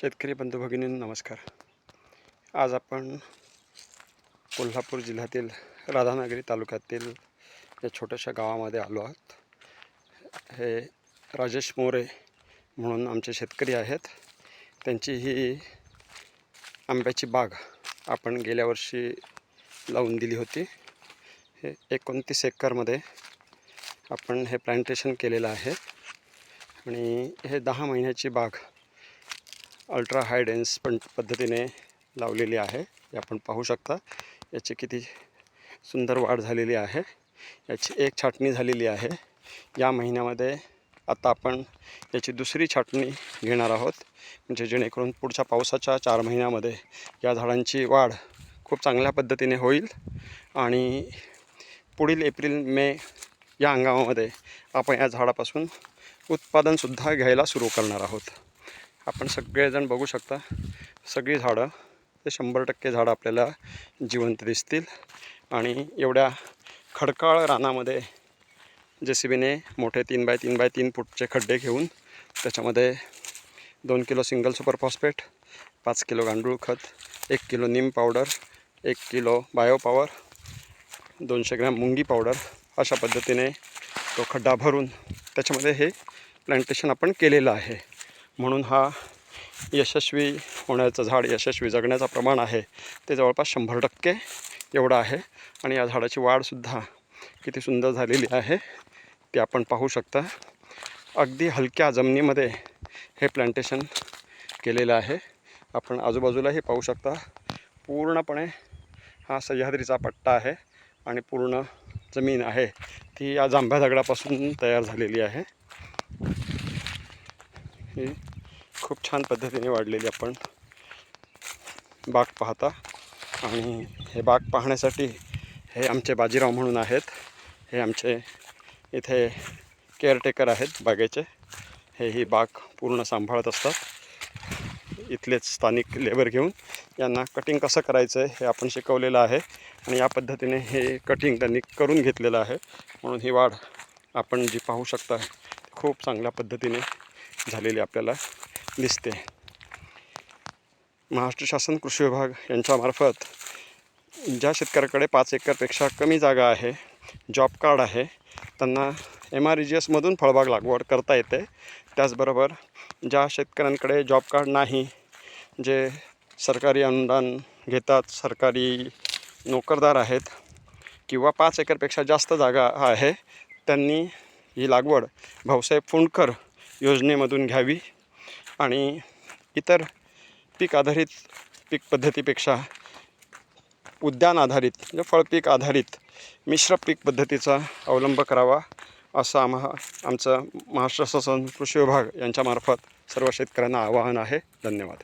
शेतकरी बंधू भगिनी नमस्कार. आज आपण कोल्हापूर जिल्ह्यातील राधानगरी तालुक्यातील या छोट्याशा गावामध्ये आलो आहोत. हे राजेश मोरे म्हणून आमचे शेतकरी आहेत. त्यांची ही आंब्याची बाग आपण गेल्या वर्षी लावून दिली होती. हे एकोणतीस एकरमध्ये आपण हे प्लांटेशन केलेलं आहे. आणि हे दहा महिन्याची बाग अल्ट्रा हाय डेन्स पण पद्धतीने लावलेली आहे. हे आपण पाहू शकता. याची किती सुंदर वाढ झालेली आहे. याची एक छाटणी झालेली आहे. या महिन्यामध्ये आता आपण याची दुसरी छाटणी घेणार आहोत. म्हणजे जेणेकरून पुढच्या पावसाच्या चार महिन्यामध्ये या झाडांची वाढ खूप चांगल्या पद्धतीने होईल. आणि पुढील एप्रिल मे या हंगामामध्ये आपण या झाडापासून उत्पादनसुद्धा घ्यायला सुरू करणार आहोत. आपण सगळेजण बघू शकता सगळी झाडं ते शंभर टक्के झाडं आपल्याला जिवंत दिसतील. आणि एवढ्या खडकाळ रानामध्ये जे सी बीने मोठे तीन बाय तीन बाय तीन फूटचे खड्डे घेऊन त्याच्यामध्ये दोन किलो सिंगल सुपर फॉस्फेट पाच किलो गांडूळ खत एक किलो नीम पावडर एक किलो बायो पॉवर दोनशे ग्रॅम मुंगी पावडर अशा पद्धतीने तो खड्डा भरून त्याच्यामध्ये हे प्लांटेशन आपण केलेलं आहे. म्हणून हा यशस्वी होण्याचं झाड यशस्वी जगण्याचं प्रमाण आहे. ते जवळपास शंभर टक्के एवढं आहे. आणि या झाडाची वाढसुद्धा किती सुंदर झालेली आहे ते आपण पाहू शकता. अगदी हलक्या जमिनीमध्ये हे प्लांटेशन केलेलं आहे. आपण आजूबाजूलाही पाहू शकता. पूर्णपणे हा सह्याद्रीचा पट्टा आहे आणि पूर्ण जमीन आहे. ती या जांभ्या दगडापासून तयार झालेली आहे. ही खूप छान पद्धतीने वाढलेली आपण बाग पाहता. आणि हे बाग पाहण्यासाठी हे आमचे बाजीराव म्हणून आहेत. हे आमचे इथे केअरटेकर आहेत बागेचे. हे ही बाग पूर्ण सांभाळत असतात. इथलेच स्थानिक लेबर घेऊन यांना कटिंग कसं करायचं आहे हे आपण शिकवलेलं आहे. आणि या पद्धतीने हे कटिंग त्यांनी करून घेतलेलं आहे. म्हणून ही वाढ आपण जी पाहू शकता खूप चांगल्या पद्धतीने झालेली आपल्याला. दिसते महाराष्ट्र शासन कृषी विभाग यांच्यामार्फत ज्या शेतकऱ्याकडे पाच एकरपेक्षा कमी जागा आहे जॉब कार्ड आहे त्यांना एम आर ई जी एसमधून फळबाग लागवड करता येते. त्याचबरोबर ज्या शेतकऱ्यांकडे जॉब कार्ड नाही जे सरकारी अनुदान घेतात सरकारी नोकरदार आहेत किंवा पाच एकरपेक्षा जास्त जागा आहे त्यांनी ही लागवड भाऊसाहेब फुंडकर योजनेमधून घ्यावी. आणि इतर पीक आधारित पीक पद्धतीपेक्षा उद्यान आधारित म्हणजे फळपीक आधारित मिश्र पीक पद्धतीचा अवलंब करावा असं आम्हा आमचं महाराष्ट्र शासन कृषी विभाग यांच्यामार्फत सर्व शेतकऱ्यांना आवाहन आहे. धन्यवाद.